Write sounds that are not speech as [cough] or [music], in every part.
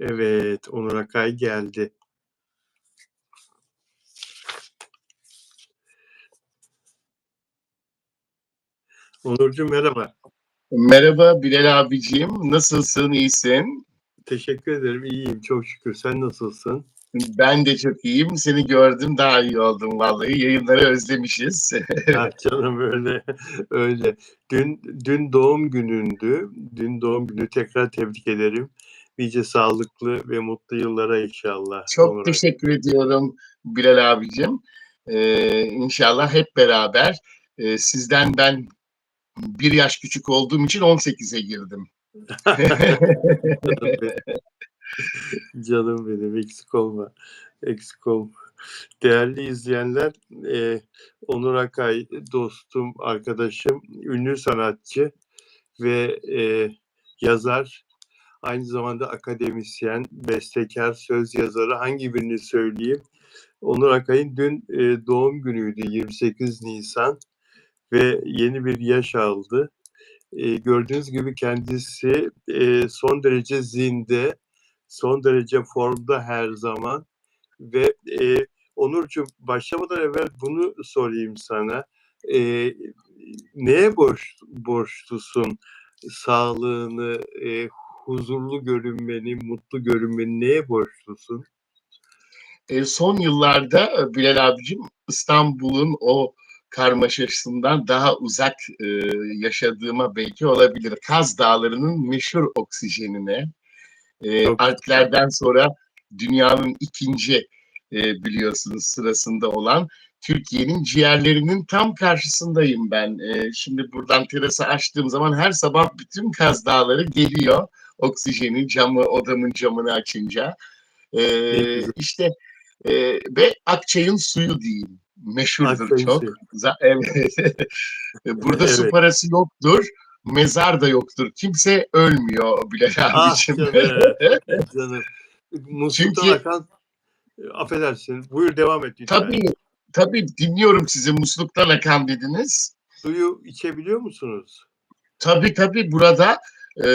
Evet, Onur Akay geldi. Onurcuğum merhaba. Merhaba Bilal abiciğim. Nasılsın? İyisin? Teşekkür ederim. İyiyim çok şükür. Sen nasılsın? Ben de çok iyiyim. Seni gördüm daha iyi oldum vallahi. Yayınları özlemişiz. [laughs] Ah canım öyle öyle. Dün dün doğum günündü. Dün doğum günü tekrar tebrik ederim. Nice sağlıklı ve mutlu yıllara inşallah. çok Onur teşekkür ediyorum Bilal abicim. Ee, inşallah hep beraber. Ee, sizden ben bir yaş küçük olduğum için 18'e girdim. [laughs] Canım benim eksik olma. Eksik olma. Değerli izleyenler, e, Onur Akay dostum, arkadaşım, ünlü sanatçı ve e, yazar, aynı zamanda akademisyen, bestekar, söz yazarı hangi birini söyleyeyim? Onur Akay'ın dün e, doğum günüydü 28 Nisan ve yeni bir yaş aldı. E, gördüğünüz gibi kendisi e, son derece zinde, son derece formda her zaman ve e, Onurcuğum başlamadan evvel bunu sorayım sana. E, neye borç, borçlusun sağlığını, e, huzurlu görünmeni, mutlu görünmeni neye borçlusun? E, son yıllarda e, Bilal abicim İstanbul'un o karmaşasından daha uzak e, yaşadığıma belki olabilir. Kaz Dağları'nın meşhur oksijenine, e, Alplerden sonra dünyanın ikinci e, biliyorsunuz sırasında olan Türkiye'nin ciğerlerinin tam karşısındayım ben. E, şimdi buradan terası açtığım zaman her sabah bütün Kaz Dağları geliyor. Oksijeni, camı, odamın camını açınca. E, güzel. işte e, ve Akçay'ın suyu diyeyim. Meşhurdur Akçay'ın çok. suyu. [laughs] Evet. Burada su Evet. parası yoktur. Mezar da yoktur. Kimse ölmüyor Bilal Ah. [laughs] Musluktan Çünkü- akan, affedersin, buyur devam et lütfen. tabii tabii dinliyorum sizi musluktan akan dediniz. Suyu içebiliyor musunuz? Tabii tabii burada e,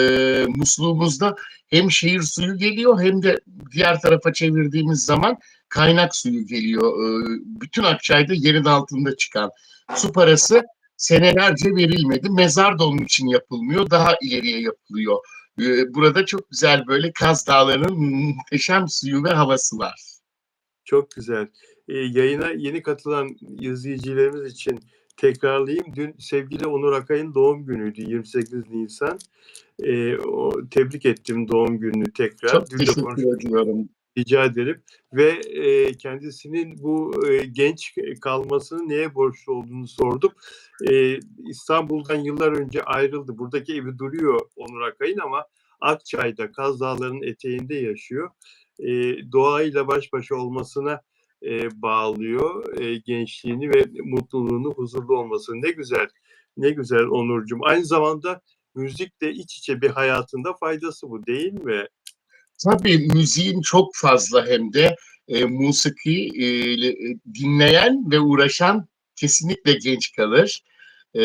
musluğumuzda hem şehir suyu geliyor hem de diğer tarafa çevirdiğimiz zaman kaynak suyu geliyor. E, bütün Akçay'da yerin altında çıkan su parası senelerce verilmedi. Mezar da onun için yapılmıyor. Daha ileriye yapılıyor. E, burada çok güzel böyle Kaz Dağları'nın muhteşem suyu ve havası var. Çok güzel. Ee, yayına yeni katılan izleyicilerimiz için tekrarlayayım. Dün sevgili Onur Akay'ın doğum günüydü 28 Nisan. Ee, o, tebrik ettim doğum gününü tekrar. Çok Dün teşekkür ediyorum. Rica ederim. Ve e, kendisinin bu e, genç kalmasını neye borçlu olduğunu sordum. E, İstanbul'dan yıllar önce ayrıldı. Buradaki evi duruyor Onur Akay'ın ama Akçay'da, Kaz Dağları'nın eteğinde yaşıyor. E, doğayla baş başa olmasına e, bağlıyor e, gençliğini ve mutluluğunu, huzurlu olmasını. Ne güzel, ne güzel Onurcuğum. Aynı zamanda müzikle iç içe bir hayatında faydası bu değil mi? Tabii müziğin çok fazla hem de e, musiki e, ile- dinleyen ve uğraşan kesinlikle genç kalır. E,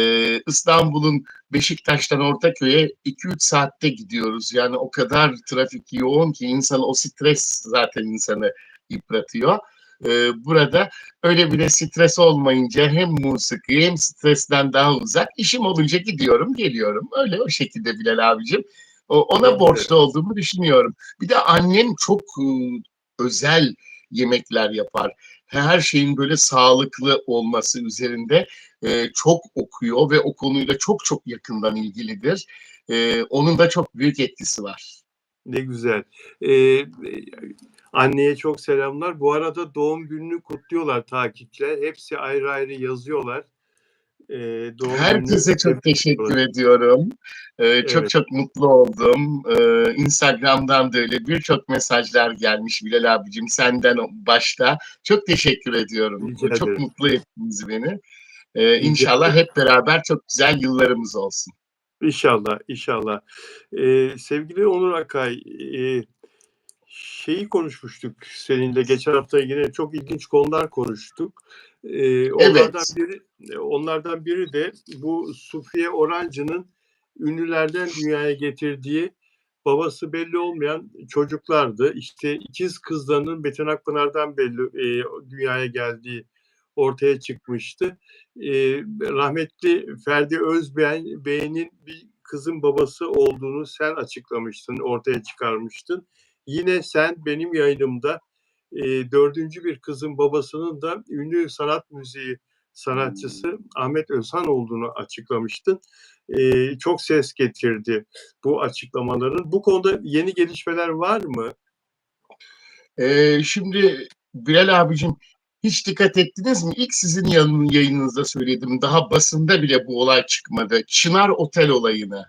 İstanbul'un Beşiktaş'tan Ortaköy'e 2-3 saatte gidiyoruz. Yani o kadar trafik yoğun ki insan o stres zaten insanı yıpratıyor. E, burada öyle bir de stres olmayınca hem musiki hem stresten daha uzak. İşim olunca gidiyorum geliyorum. Öyle o şekilde Bilal abicim. O- Ona Evet. borçlu olduğumu düşünüyorum. Bir de annem çok e, özel yemekler yapar. Her şeyin böyle sağlıklı olması üzerinde e, çok okuyor ve o konuyla çok çok yakından ilgilidir. E, onun da çok büyük etkisi var. Ne güzel. Ee, anneye çok selamlar. Bu arada doğum gününü kutluyorlar takipçiler. Hepsi ayrı ayrı yazıyorlar. Ee, doğum Herkese gününü çok teşekkür ediyorum. E, çok Evet. çok mutlu oldum. E, Instagram'dan da öyle birçok mesajlar gelmiş Bilal abicim senden başta. Çok teşekkür ediyorum. Rica çok ederim. mutlu ettiniz beni. E, inşallah hep beraber çok güzel yıllarımız olsun. İnşallah, inşallah. Ee, sevgili Onur Akay, e, şeyi konuşmuştuk seninle geçen hafta yine çok ilginç konular konuştuk. Ee, onlardan biri onlardan biri de bu Sufiye Orancı'nın ünlülerden dünyaya getirdiği babası belli olmayan çocuklardı. İşte ikiz kızlarının Betin Akpınar'dan belli e, dünyaya geldiği ortaya çıkmıştı. E, rahmetli Ferdi Özbeğen Bey'in bir kızın babası olduğunu sen açıklamıştın, ortaya çıkarmıştın. Yine sen benim yayınımda e, dördüncü bir kızın babasının da ünlü sanat müziği sanatçısı Ahmet Özhan olduğunu açıklamıştın. E, çok ses getirdi bu açıklamaların. Bu konuda yeni gelişmeler var mı? Ee, şimdi Bilal abicim hiç dikkat ettiniz mi? İlk sizin yanın yayınınızda söyledim. Daha basında bile bu olay çıkmadı. Çınar Otel olayını.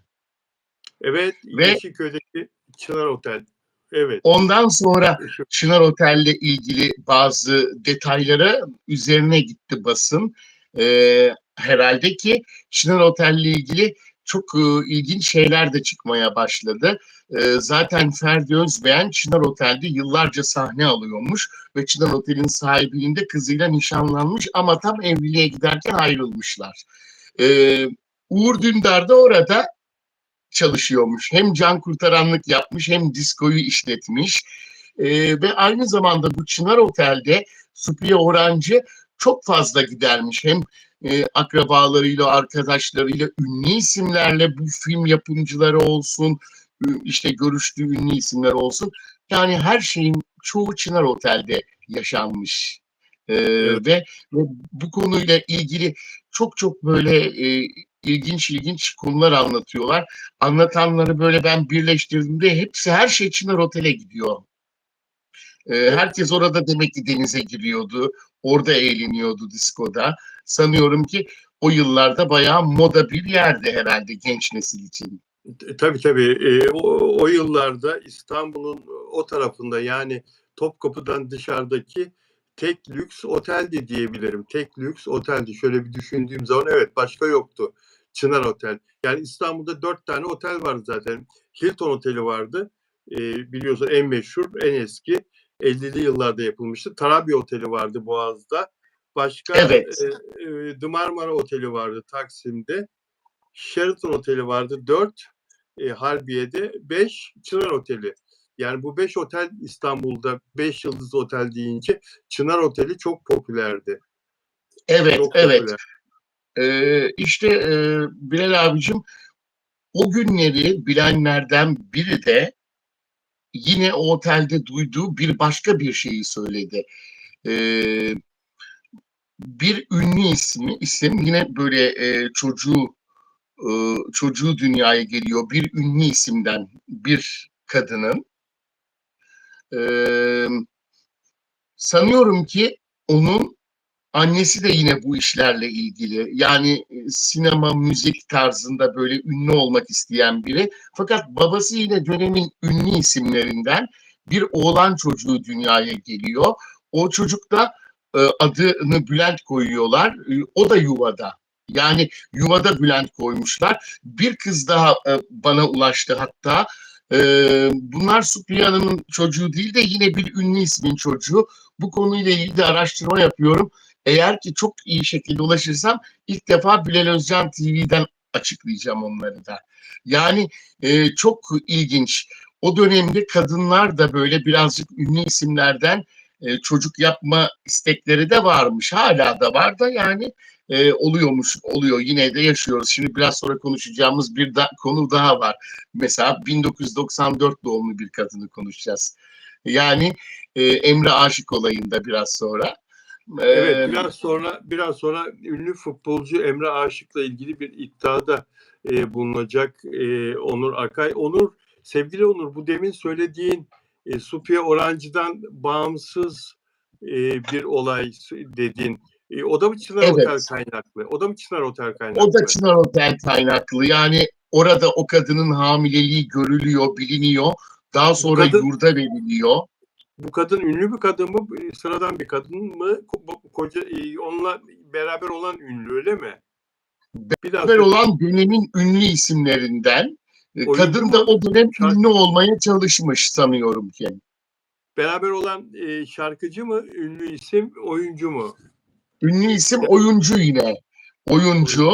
Evet, Ve- Yeşilköy'deki Çınar Otel. Evet. Ondan sonra [laughs] Çınar Otel'le ilgili bazı detaylara üzerine gitti basın. Ee, herhalde ki Çınar Otel'le ilgili çok e, ilginç şeyler de çıkmaya başladı. Ee, zaten Ferdi Özbeğen Çınar Otel'de yıllarca sahne alıyormuş ve Çınar Otel'in sahibinin de kızıyla nişanlanmış ama tam evliliğe giderken ayrılmışlar. Ee, Uğur Dündar da orada çalışıyormuş. Hem can kurtaranlık yapmış hem diskoyu işletmiş. Ee, ve aynı zamanda bu Çınar Otel'de Supiye Orancı çok fazla gidermiş. Hem e, akrabalarıyla, arkadaşlarıyla, ünlü isimlerle bu film yapımcıları olsun, işte görüştüğü ünlü isimler olsun. Yani her şeyin çoğu Çınar Otel'de yaşanmış. Ee, Evet. ve, ve bu konuyla ilgili çok çok böyle e, ilginç ilginç konular anlatıyorlar. Anlatanları böyle ben birleştirdiğimde hepsi her şey Çınar Otel'e gidiyor. Ee, herkes orada demek ki denize giriyordu. Orada eğleniyordu diskoda. Sanıyorum ki o yıllarda bayağı moda bir yerde herhalde genç nesil için. E, Tabii tabii. E, o, o yıllarda İstanbul'un o tarafında yani Topkapı'dan dışarıdaki tek lüks oteldi diyebilirim. Tek lüks oteldi. Şöyle bir düşündüğüm zaman evet başka yoktu. Çınar Otel. Yani İstanbul'da dört tane otel vardı zaten. Hilton Oteli vardı. E, biliyorsun en meşhur, en eski. 50'li yıllarda yapılmıştı. Tarabya Oteli vardı Boğaz'da. Başka Evet. e, e, The Marmara Oteli vardı Taksim'de. Sheraton Oteli vardı 4 e, Harbiye'de 5 Çınar Oteli. Yani bu 5 otel İstanbul'da 5 yıldızlı otel deyince Çınar Oteli çok popülerdi. Evet, Çok evet. popüler. Ee, işte e, Bilal abicim o günleri bilenlerden biri de yine o otelde duyduğu bir başka bir şeyi söyledi. Ee, bir ünlü ismi, isim yine böyle e, çocuğu e, çocuğu dünyaya geliyor bir ünlü isimden bir kadının. Ee, sanıyorum ki onun Annesi de yine bu işlerle ilgili. Yani e, sinema, müzik tarzında böyle ünlü olmak isteyen biri. Fakat babası yine dönemin ünlü isimlerinden bir oğlan çocuğu dünyaya geliyor. O çocuk da e, adını Bülent koyuyorlar. E, O da yuvada. Yani yuvada Bülent koymuşlar. Bir kız daha bana ulaştı hatta. Bunlar Supriye Hanım'ın çocuğu değil de yine bir ünlü ismin çocuğu. Bu konuyla ilgili araştırma yapıyorum. Eğer ki çok iyi şekilde ulaşırsam ilk defa Bilal Özcan TV'den açıklayacağım onları da. Yani e, çok ilginç. O dönemde kadınlar da böyle birazcık ünlü isimlerden e, çocuk yapma istekleri de varmış. Hala da var da yani e, oluyormuş, oluyor. Yine de yaşıyoruz. Şimdi biraz sonra konuşacağımız bir da, konu daha var. Mesela 1994 doğumlu bir kadını konuşacağız. Yani e, Emre Aşık olayında biraz sonra. Evet biraz sonra biraz sonra ünlü futbolcu Emre Aşık'la ilgili bir iddiada e, bulunacak e, Onur Akay. Onur sevgili Onur bu demin söylediğin e, Supiye Orancı'dan bağımsız e, bir olay dedin. E, o da mı Çınar Evet. Otel kaynaklı? O da mı Çınar Otel kaynaklı? O da Çınar Otel kaynaklı. Yani orada o kadının hamileliği görülüyor, biliniyor. Daha sonra kadın- yurda veriliyor. Bu kadın ünlü bir kadın mı? e, Sıradan bir kadın mı? Koca, e, onunla beraber olan ünlü öyle mi? Biraz Haber olan dönemin ünlü isimlerinden. E, Oyuncu Kadın da o dönem Şarkı- ünlü olmaya çalışmış sanıyorum ki. beraber olan e, şarkıcı mı? Ünlü isim, oyuncu mu? Ünlü isim oyuncu yine. Oyuncu.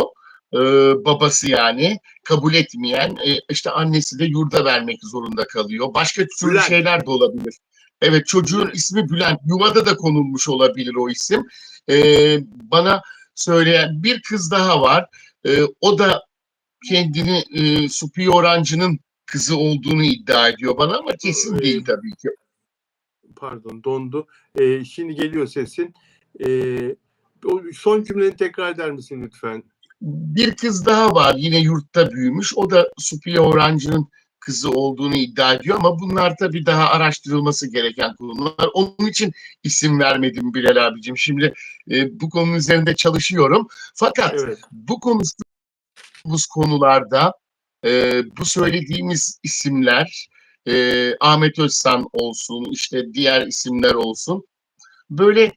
e, babası yani kabul etmeyen e, işte annesi de yurda vermek zorunda kalıyor. Başka türlü Bülent. şeyler de olabilir. Evet çocuğun ismi Bülent. Yuvada da konulmuş olabilir o isim. E, bana söyleyen bir kız daha var. E, o da kendini e, Supi Orancı'nın kızı olduğunu iddia ediyor bana ama kesin Ee, değil tabii ki. Pardon dondu. Ee, şimdi geliyor sesin. Ee, son cümleni tekrar eder misin lütfen? Bir kız daha var yine yurtta büyümüş. O da Supiye Orancı'nın kızı olduğunu iddia ediyor ama bunlar tabii daha araştırılması gereken konular. Onun için isim vermedim Bilal abicim. Şimdi e, bu konunun üzerinde çalışıyorum. Fakat Evet. bu konuştuğumuz konularda e, bu söylediğimiz isimler e, Ahmet Özsan olsun işte diğer isimler olsun böyle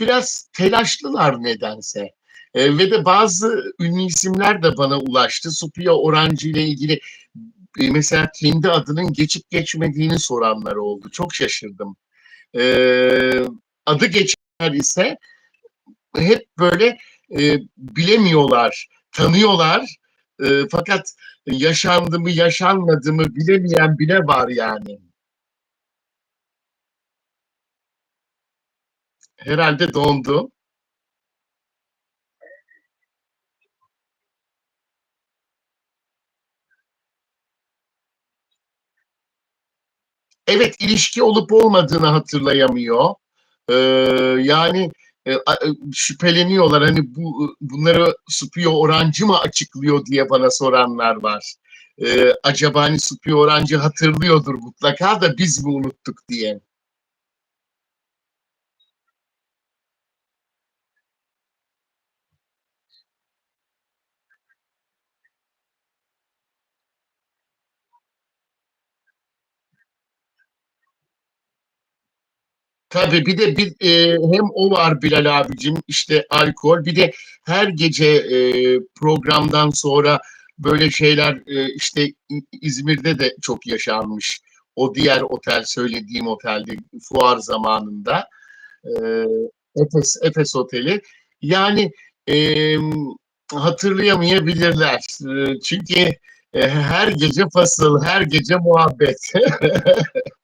biraz telaşlılar nedense. E, ve de bazı ünlü isimler de bana ulaştı. Sophia Orancı ile ilgili e, mesela kendi adının geçip geçmediğini soranlar oldu. Çok şaşırdım. E, adı geçenler ise hep böyle e, bilemiyorlar, tanıyorlar. E, fakat yaşandı mı yaşanmadı mı bilemeyen bile var yani. Herhalde dondu. Evet ilişki olup olmadığını hatırlayamıyor. Ee, yani e, e, şüpheleniyorlar hani bu bunları Supio Orancı mı açıklıyor diye bana soranlar var. Ee, acaba hani Supio Orancı hatırlıyordur mutlaka da biz mi unuttuk diye. Tabii bir de bir e, hem o var Bilal abicim işte alkol bir de her gece e, programdan sonra böyle şeyler e, işte İzmir'de de çok yaşanmış. O diğer otel söylediğim otelde fuar zamanında e, Efes Efes Oteli. Yani e, hatırlayamayabilirler. E, çünkü e, her gece fasıl, her gece muhabbet. [laughs]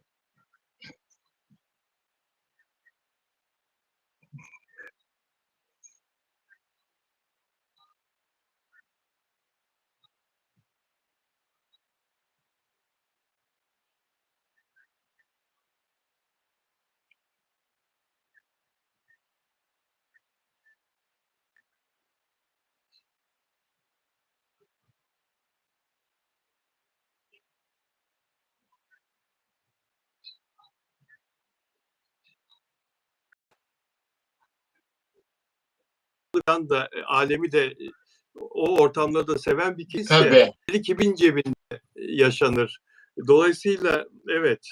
Kan da e, alemi de e, o ortamları da seven bir kimse. Tabii. Kimin cebinde yaşanır. Dolayısıyla evet.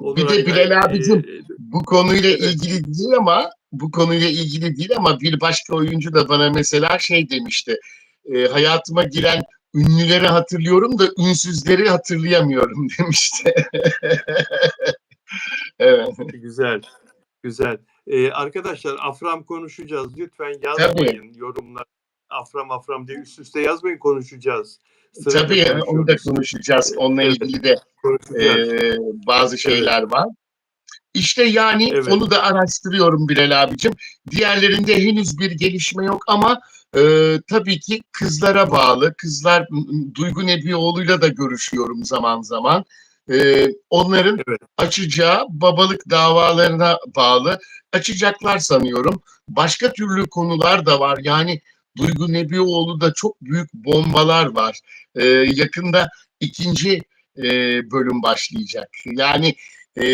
Bir de Bilal abicim, e, bu konuyla Evet. ilgili değil ama bu konuyla ilgili değil ama bir başka oyuncu da bana mesela şey demişti. E, hayatıma giren ünlüleri hatırlıyorum da ünsüzleri hatırlayamıyorum [laughs] demişti. [laughs] evet. Güzel. Güzel. Ee, arkadaşlar Afram konuşacağız. Lütfen yazmayın yorumlar. Afram Afram diye üst üste yazmayın konuşacağız. Sırayla Tabii onu da konuşacağız. Onunla Evet. ilgili de e, bazı şeyler var. İşte yani Evet. onu da araştırıyorum Bilal abicim. Diğerlerinde henüz bir gelişme yok ama e, tabii ki kızlara bağlı. Kızlar Duygu Nebioğlu'yla da görüşüyorum zaman zaman. E, onların Evet. açacağı babalık davalarına bağlı. Açacaklar sanıyorum. Başka türlü konular da var. Yani Duygu Nebioğlu'da çok büyük bombalar var. E, yakında ikinci e, bölüm başlayacak. Yani e,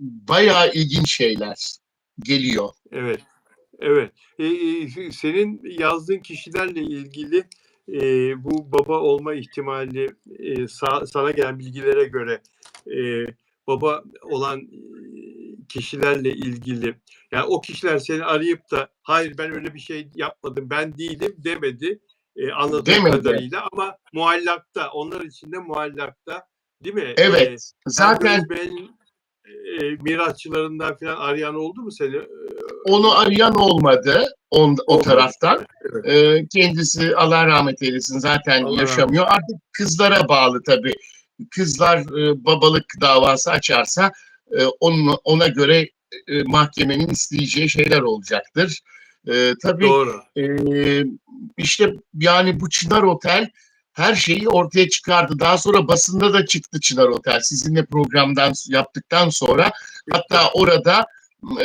bayağı ilginç şeyler geliyor. Evet. Evet. Ee, senin yazdığın kişilerle ilgili e, bu baba olma ihtimali e, sa- sana gelen bilgilere göre e, baba olan kişilerle ilgili yani o kişiler seni arayıp da hayır ben öyle bir şey yapmadım ben değilim demedi e, anladığım Demedi. kadarıyla ama muallakta onlar içinde muallakta değil mi? Evet. E, Zaten ben e, mirasçılarından falan arayan oldu mu seni? Onu arayan olmadı on, o taraftan. Ee, kendisi Allah rahmet eylesin zaten Allah yaşamıyor. Artık kızlara bağlı tabii. Kızlar e, babalık davası açarsa e, onun, ona göre e, mahkemenin isteyeceği şeyler olacaktır. E, tabii Doğru. e, işte yani bu Çınar Otel her şeyi ortaya çıkardı. Daha sonra basında da çıktı Çınar Otel. Sizinle programdan yaptıktan sonra hatta orada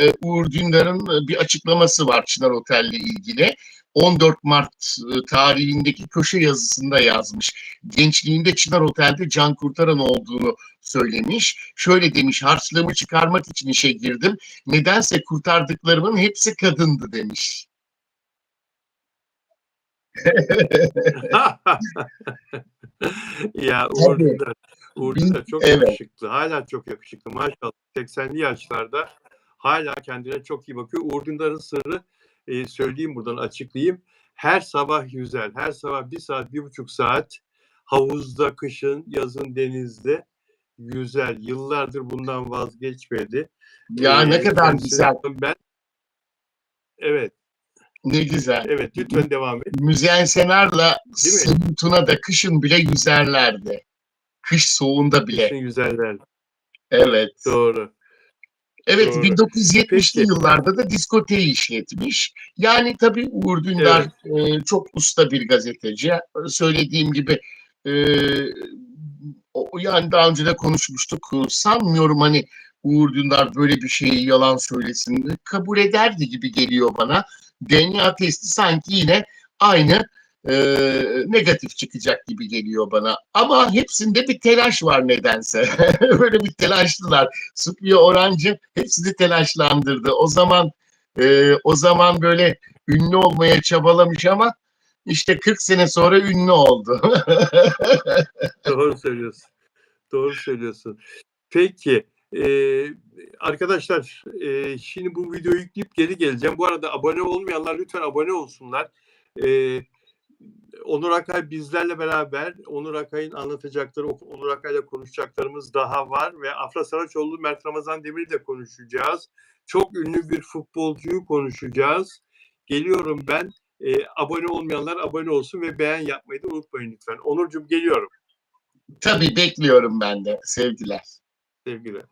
e, Uğur Dündar'ın e, bir açıklaması var Çınar Otel'le ilgili. 14 Mart e, tarihindeki köşe yazısında yazmış. Gençliğinde Çınar Otel'de can kurtaran olduğunu söylemiş. Şöyle demiş, harçlığımı çıkarmak için işe girdim. Nedense kurtardıklarımın hepsi kadındı demiş. [laughs] ya Uğur. Dündar, Uğur Dündar çok Evet. yakışıklı. Hala çok yakışıklı. Maşallah 80'li yaşlarda hala kendine çok iyi bakıyor. Uğur Dündar'ın sırrı e, söyleyeyim buradan açıklayayım. Her sabah yüzer. Her sabah bir saat, bir buçuk saat havuzda, kışın, yazın denizde yüzer. Yıllardır bundan vazgeçmedi. Ya E, ne kadar güzel, Ben Evet, ne güzel. evet lütfen devam et. Müzeyyen Senar'la Tuna da kışın bile yüzerlerdi. Kış soğuğunda bile. Kışın yüzerler. Evet. Doğru. Evet Doğru. 1970'li Peki. yıllarda da diskoteyi işletmiş. Yani tabii Uğur Dündar e, çok usta bir gazeteci. Söylediğim gibi e, o- yani daha önce de konuşmuştuk. Sanmıyorum hani Uğur Dündar böyle bir şeyi yalan söylesin. Kabul ederdi gibi geliyor bana. DNA testi sanki yine aynı e, negatif çıkacak gibi geliyor bana. Ama hepsinde bir telaş var nedense. [laughs] böyle bir telaşlılar. Supiye Orancı hepsini telaşlandırdı. O zaman e, o zaman böyle ünlü olmaya çabalamış ama işte 40 sene sonra ünlü oldu. [laughs] Doğru söylüyorsun. Doğru söylüyorsun. Peki e, arkadaşlar e, şimdi bu videoyu yükleyip geri geleceğim. Bu arada abone olmayanlar lütfen abone olsunlar. E, Onur Akay bizlerle beraber Onur Akay'ın anlatacakları, Onur Akay'la konuşacaklarımız daha var ve Afra Saraçoğlu, Mert Ramazan Demir'i de konuşacağız. Çok ünlü bir futbolcuyu konuşacağız. Geliyorum ben. E, abone olmayanlar abone olsun ve beğen yapmayı da unutmayın lütfen. Onurcuğum geliyorum. Tabii bekliyorum ben de sevgiler. Sevgiler.